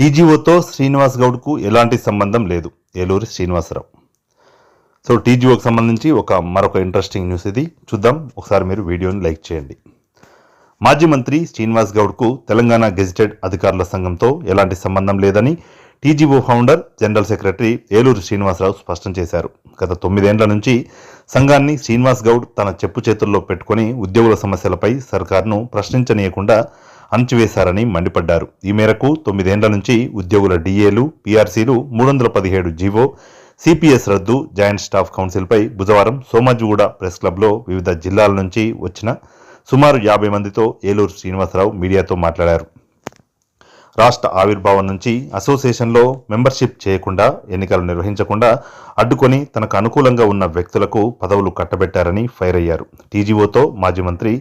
టీజీఓతో శ్రీనివాస్ గౌడ్కు ఎలాంటి సంబంధం లేదు. ఏలూరి శ్రీనివాసరావు. సో టీజీఓకి సంబంధించి ఒక మరొక ఇంట్రెస్టింగ్ న్యూస్ ఇది. చూద్దాం. ఒకసారి మీరు వీడియోని లైక్ చేయండి. మాజీ మంత్రి శ్రీనివాస్ గౌడ్కు తెలంగాణ గెజిటెడ్ అధికారుల సంఘంతో ఎలాంటి సంబంధం లేదని TGO founder general secretary Eluru Srinivasarao స్పష్టం చేశారు. గత తొమ్మిదేండ్ల నుంచి సంఘాన్ని శ్రీనివాస్ గౌడ్ తన చెప్పు చేతుల్లో పెట్టుకుని ఉద్యోగుల సమస్యలపై సర్కార్ను ప్రశ్నించనీయకుండా అణచివేశారని మండిపడ్డారు. ఈ మేరకు తొమ్మిదేండ్ల నుంచి ఉద్యోగుల డిఏలు పీఆర్సీలు మూడు వందల పదిహేడు జీవో సిపిఎస్ రద్దు జాయింట్ స్టాఫ్ కౌన్సిల్పై బుధవారం సోమాజిగూడ ప్రెస్ క్లబ్లో వివిధ జిల్లాల నుంచి వచ్చిన సుమారు యాభై మందితో ఏలూరు శ్రీనివాసరావు మీడియాతో మాట్లాడారు. రాష్ట్ర ఆవిర్భావం నుంచి అసోసియేషన్లో మెంబర్షిప్ చేయకుండా ఎన్నికలు నిర్వహించకుండా అడ్డుకొని తనకు అనుకూలంగా ఉన్న వ్యక్తులకు పదవులు కట్టబెట్టారని ఫైర్ అయ్యారు. టీజీఓతో మాజీ మంత్రి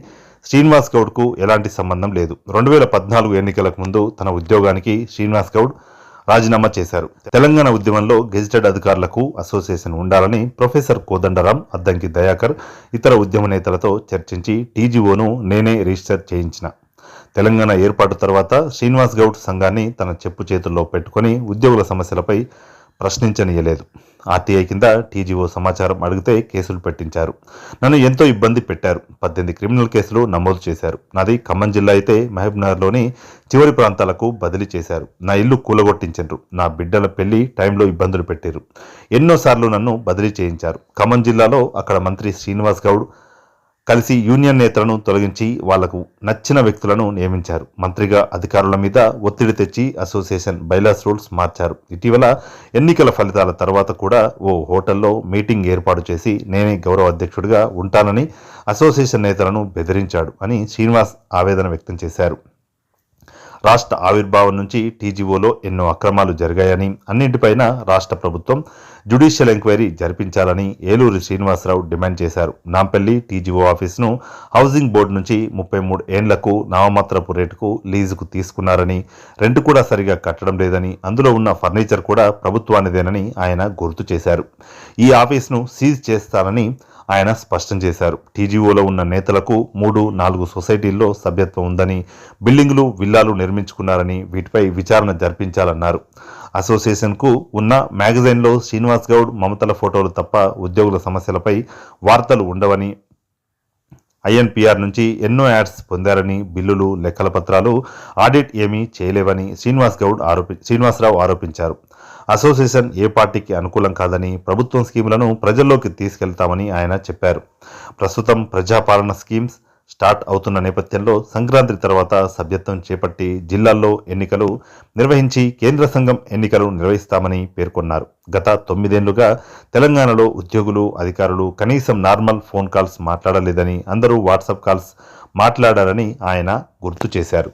శ్రీనివాస్ గౌడ్కు ఎలాంటి సంబంధం లేదు. రెండు వేల పద్నాలుగు ఎన్నికలకు ముందు తన ఉద్యోగానికి శ్రీనివాస్ గౌడ్ రాజీనామా చేశారు. తెలంగాణ ఉద్యమంలో గెజిటెడ్ అధికారులకు అసోసియేషన్ ఉండాలని ప్రొఫెసర్ కోదండరాం అద్దంకి దయాకర్ ఇతర ఉద్యమ నేతలతో చర్చించి టీజీఓను నేనే రిజిస్టర్ చేయించిన. తెలంగాణ ఏర్పాటు తర్వాత శ్రీనివాస్ గౌడ్ సంఘాన్ని తన చెప్పు చేతుల్లో పెట్టుకొని ఉద్యోగుల సమస్యలపై ప్రశ్నించనీయలేదు. ఆర్టీఐ కింద టీజీఓ సమాచారం అడిగితే కేసులు పెట్టించారు. నన్ను ఎంతో ఇబ్బంది పెట్టారు. పద్దెనిమిది క్రిమినల్ కేసులు నమోదు చేశారు. నాది ఖమ్మం జిల్లా అయితే మహబూబ్నగర్లోని చివరి ప్రాంతాలకు బదిలీ చేశారు. నా ఇల్లు కూలగొట్టించారు నా బిడ్డల పెళ్ళి టైంలో ఇబ్బందులు పెట్టారు ఎన్నోసార్లు నన్ను బదిలీ చేయించారు. ఖమ్మం జిల్లాలో అక్కడ మంత్రి శ్రీనివాస్ గౌడ్ కలిసి యూనియన్ నేతలను తొలగించి వాళ్ళకు నచ్చిన వ్యక్తులను నియమించారు. మంత్రిగా అధికారుల మీద ఒత్తిడి తెచ్చి అసోసియేషన్ బైలాస్ రూల్స్ మార్చారు. ఇటీవల ఎన్నికల ఫలితాల తర్వాత కూడా ఓ హోటల్లో మీటింగ్ ఏర్పాటు చేసి నేనే గౌరవ అధ్యక్షుడిగా ఉంటానని అసోసియేషన్ నేతలను బెదిరించాడు అని శ్రీనివాస్ ఆవేదన వ్యక్తం చేశారు. రాష్ట్ర ఆవిర్భావం నుంచి టీజీఓలో ఎన్నో అక్రమాలు జరిగాయని అన్నింటిపైన రాష్ట్ర ప్రభుత్వం జ్యుడిషియల్ ఎంక్వైరీ జరిపించాలని ఏలూరు శ్రీనివాసరావు డిమాండ్ చేశారు. నాంపల్లి టీజీఓ ఆఫీసును హౌసింగ్ బోర్డు నుంచి ముప్పై మూడు ఏండ్లకు నామమాత్రపు రేటుకు లీజుకు తీసుకున్నారని రెంట్ కూడా సరిగా కట్టడం లేదని అందులో ఉన్న ఫర్నిచర్ కూడా ప్రభుత్వానిదేనని ఆయన గుర్తు చేశారు. ఈ ఆఫీసును సీజ్ చేస్తానని ఆయన స్పష్టం చేశారు. టీజీఓలో ఉన్న నేతలకు మూడు నాలుగు సొసైటీల్లో సభ్యత్వం ఉందని బిల్డింగులు విల్లాలు నిర్మించుకున్నారని వీటిపై విచారణ జరిపించాలన్నారు. అసోసియేషన్కు ఉన్న మ్యాగజైన్లో శ్రీనివాస్ గౌడ్ మమతల ఫోటోలు తప్ప ఉద్యోగుల సమస్యలపై వార్తలు ఉండవని ఐఎన్పిఆర్ నుంచి ఎన్నో యాడ్స్ పొందారని బిల్లులు లెక్కల పత్రాలు ఆడిట్ ఏమీ చేయలేవని శ్రీనివాస్ గౌడ్ ఆరోపి శ్రీనివాసరావు ఆరోపించారు. అసోసియేషన్ ఏ పార్టీకి అనుకూలం కాదని ప్రభుత్వం స్కీములను ప్రజల్లోకి తీసుకెళ్తామని ఆయన చెప్పారు. ప్రస్తుతం ప్రజాపాలన స్కీమ్స్ స్టార్ట్ అవుతున్న నేపథ్యంలో సంక్రాంతి తర్వాత సభ్యత్వం చేపట్టి జిల్లాల్లో ఎన్నికలు నిర్వహించి కేంద్ర సంఘం ఎన్నికలు నిర్వహిస్తామని పేర్కొన్నారు. గత తొమ్మిదేళ్ళుగా తెలంగాణలో ఉద్యోగులు అధికారులు కనీసం నార్మల్ ఫోన్ కాల్స్ మాట్లాడలేదని అందరూ వాట్సాప్ కాల్స్ మాట్లాడారని ఆయన గుర్తు చేశారు.